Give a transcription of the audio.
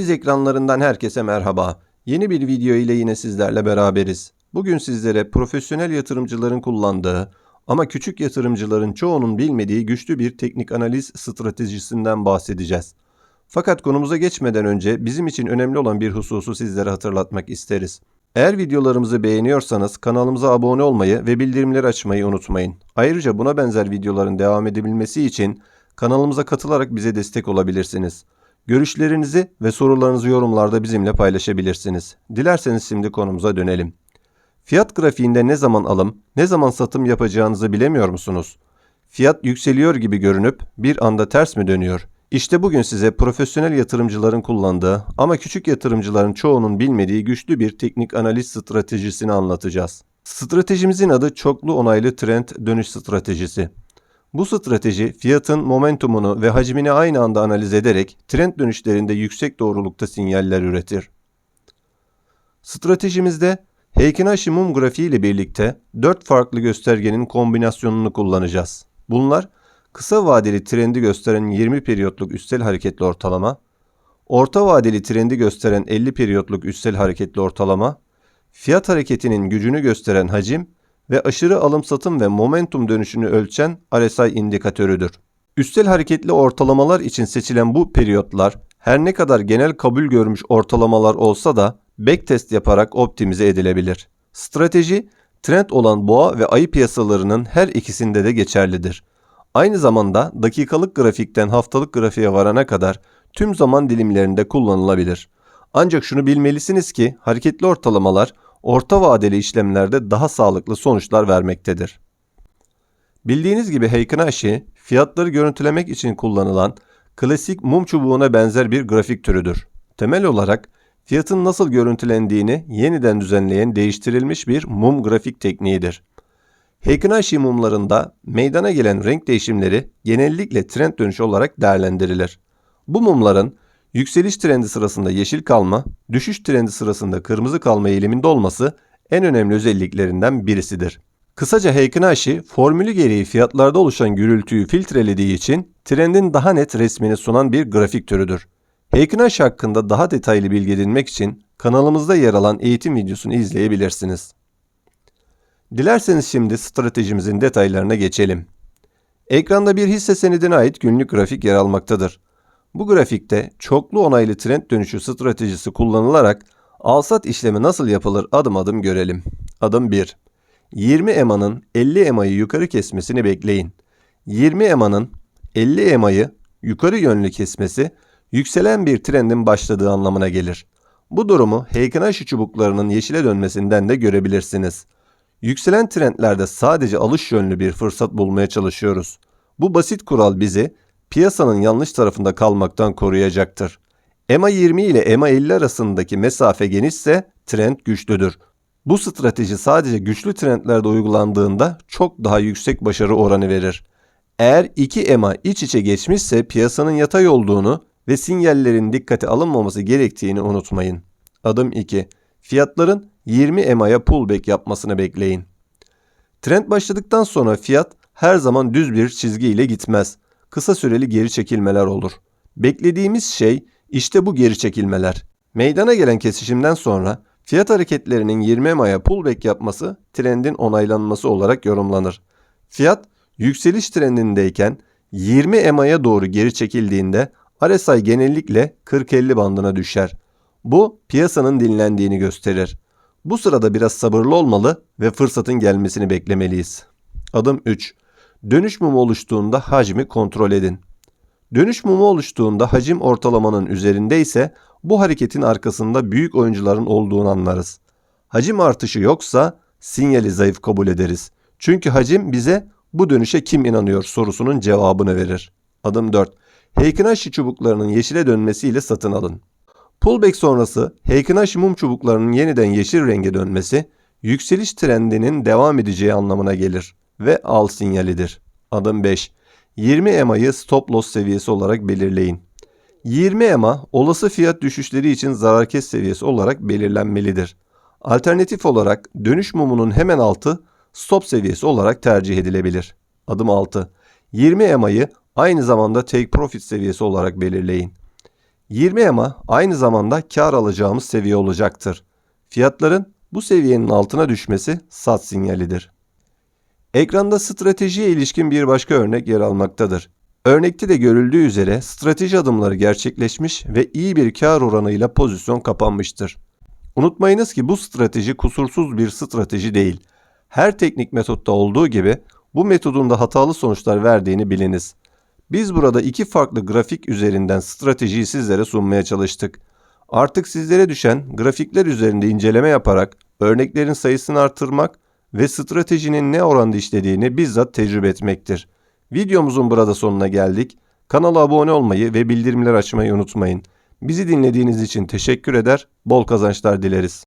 Biz ekranlarından herkese merhaba. Yeni bir video ile yine sizlerle beraberiz. Bugün sizlere profesyonel yatırımcıların kullandığı ama küçük yatırımcıların çoğunun bilmediği güçlü bir teknik analiz stratejisinden bahsedeceğiz. Fakat konumuza geçmeden önce bizim için önemli olan bir hususu sizlere hatırlatmak isteriz. Eğer videolarımızı beğeniyorsanız kanalımıza abone olmayı ve bildirimleri açmayı unutmayın. Ayrıca buna benzer videoların devam edebilmesi için kanalımıza katılarak bize destek olabilirsiniz. Görüşlerinizi ve sorularınızı yorumlarda bizimle paylaşabilirsiniz. Dilerseniz şimdi konumuza dönelim. Fiyat grafiğinde ne zaman alım, ne zaman satım yapacağınızı bilemiyor musunuz? Fiyat yükseliyor gibi görünüp bir anda ters mi dönüyor? İşte bugün size profesyonel yatırımcıların kullandığı ama küçük yatırımcıların çoğunun bilmediği güçlü bir teknik analiz stratejisini anlatacağız. Stratejimizin adı çoklu onaylı trend dönüş stratejisi. Bu strateji fiyatın momentumunu ve hacmini aynı anda analiz ederek trend dönüşlerinde yüksek doğrulukta sinyaller üretir. Stratejimizde Heikin-Ashi mum grafiği ile birlikte 4 farklı göstergenin kombinasyonunu kullanacağız. Bunlar kısa vadeli trendi gösteren 20 periyotluk üstel hareketli ortalama, orta vadeli trendi gösteren 50 periyotluk üstel hareketli ortalama, fiyat hareketinin gücünü gösteren hacim ve aşırı alım satım ve momentum dönüşünü ölçen RSI indikatörüdür. Üstel hareketli ortalamalar için seçilen bu periyotlar her ne kadar genel kabul görmüş ortalamalar olsa da backtest yaparak optimize edilebilir. Strateji trend olan boğa ve ayı piyasalarının her ikisinde de geçerlidir. Aynı zamanda dakikalık grafikten haftalık grafiğe varana kadar tüm zaman dilimlerinde kullanılabilir. Ancak şunu bilmelisiniz ki hareketli ortalamalar orta vadeli işlemlerde daha sağlıklı sonuçlar vermektedir. Bildiğiniz gibi Heikin-Ashi fiyatları görüntülemek için kullanılan klasik mum çubuğuna benzer bir grafik türüdür. Temel olarak fiyatın nasıl görüntülendiğini yeniden düzenleyen değiştirilmiş bir mum grafik tekniğidir. Heikin-Ashi mumlarında meydana gelen renk değişimleri genellikle trend dönüşü olarak değerlendirilir. Bu mumların yükseliş trendi sırasında yeşil kalma, düşüş trendi sırasında kırmızı kalma eğiliminde olması en önemli özelliklerinden birisidir. Kısaca Heikin-Ashi formülü gereği fiyatlarda oluşan gürültüyü filtrelediği için trendin daha net resmini sunan bir grafik türüdür. Heikin-Ashi hakkında daha detaylı bilgi edinmek için kanalımızda yer alan eğitim videosunu izleyebilirsiniz. Dilerseniz şimdi stratejimizin detaylarına geçelim. Ekranda bir hisse senedine ait günlük grafik yer almaktadır. Bu grafikte çoklu onaylı trend dönüşü stratejisi kullanılarak alsat işlemi nasıl yapılır adım adım görelim. Adım 1. 20 EMA'nın 50 EMA'yı yukarı kesmesini bekleyin. 20 EMA'nın 50 EMA'yı yukarı yönlü kesmesi yükselen bir trendin başladığı anlamına gelir. Bu durumu Heikin-Ashi çubuklarının yeşile dönmesinden de görebilirsiniz. Yükselen trendlerde sadece alış yönlü bir fırsat bulmaya çalışıyoruz. Bu basit kural bizi piyasanın yanlış tarafında kalmaktan koruyacaktır. EMA 20 ile EMA 50 arasındaki mesafe genişse trend güçlüdür. Bu strateji sadece güçlü trendlerde uygulandığında çok daha yüksek başarı oranı verir. Eğer iki EMA iç içe geçmişse piyasanın yatay olduğunu ve sinyallerin dikkate alınmaması gerektiğini unutmayın. Adım 2. Fiyatların 20 EMA'ya pullback yapmasını bekleyin. Trend başladıktan sonra fiyat her zaman düz bir çizgi ile gitmez. Kısa süreli geri çekilmeler olur. Beklediğimiz şey işte bu geri çekilmeler. Meydana gelen kesişimden sonra fiyat hareketlerinin 20 EMA'ya pullback yapması trendin onaylanması olarak yorumlanır. Fiyat yükseliş trendindeyken 20 EMA'ya doğru geri çekildiğinde RSI genellikle 40-50 bandına düşer. Bu piyasanın dinlendiğini gösterir. Bu sırada biraz sabırlı olmalı ve fırsatın gelmesini beklemeliyiz. Adım 3. Dönüş mumu oluştuğunda hacmi kontrol edin. Dönüş mumu oluştuğunda hacim ortalamanın üzerinde ise bu hareketin arkasında büyük oyuncuların olduğunu anlarız. Hacim artışı yoksa sinyali zayıf kabul ederiz. Çünkü hacim bize bu dönüşe kim inanıyor sorusunun cevabını verir. Adım 4. Heikin-Ashi çubuklarının yeşile dönmesiyle satın alın. Pullback sonrası Heikin-Ashi mum çubuklarının yeniden yeşil renge dönmesi yükseliş trendinin devam edeceği anlamına gelir ve al sinyalidir. Adım 5. 20 EMA'yı stop loss seviyesi olarak belirleyin. 20 EMA olası fiyat düşüşleri için zarar kes seviyesi olarak belirlenmelidir. Alternatif olarak dönüş mumunun hemen altı stop seviyesi olarak tercih edilebilir. Adım 6. 20 EMA'yı aynı zamanda take profit seviyesi olarak belirleyin. 20 EMA aynı zamanda kar alacağımız seviye olacaktır. Fiyatların bu seviyenin altına düşmesi sat sinyalidir. Ekranda stratejiye ilişkin bir başka örnek yer almaktadır. Örnekte de görüldüğü üzere strateji adımları gerçekleşmiş ve iyi bir kar oranıyla pozisyon kapanmıştır. Unutmayınız ki bu strateji kusursuz bir strateji değil. Her teknik metotta olduğu gibi bu metodun da hatalı sonuçlar verdiğini biliniz. Biz burada iki farklı grafik üzerinden stratejiyi sizlere sunmaya çalıştık. Artık sizlere düşen grafikler üzerinde inceleme yaparak örneklerin sayısını artırmak ve stratejinin ne oranda işlediğini bizzat tecrübe etmektir. Videomuzun burada sonuna geldik. Kanala abone olmayı ve bildirimleri açmayı unutmayın. Bizi dinlediğiniz için teşekkür eder, bol kazançlar dileriz.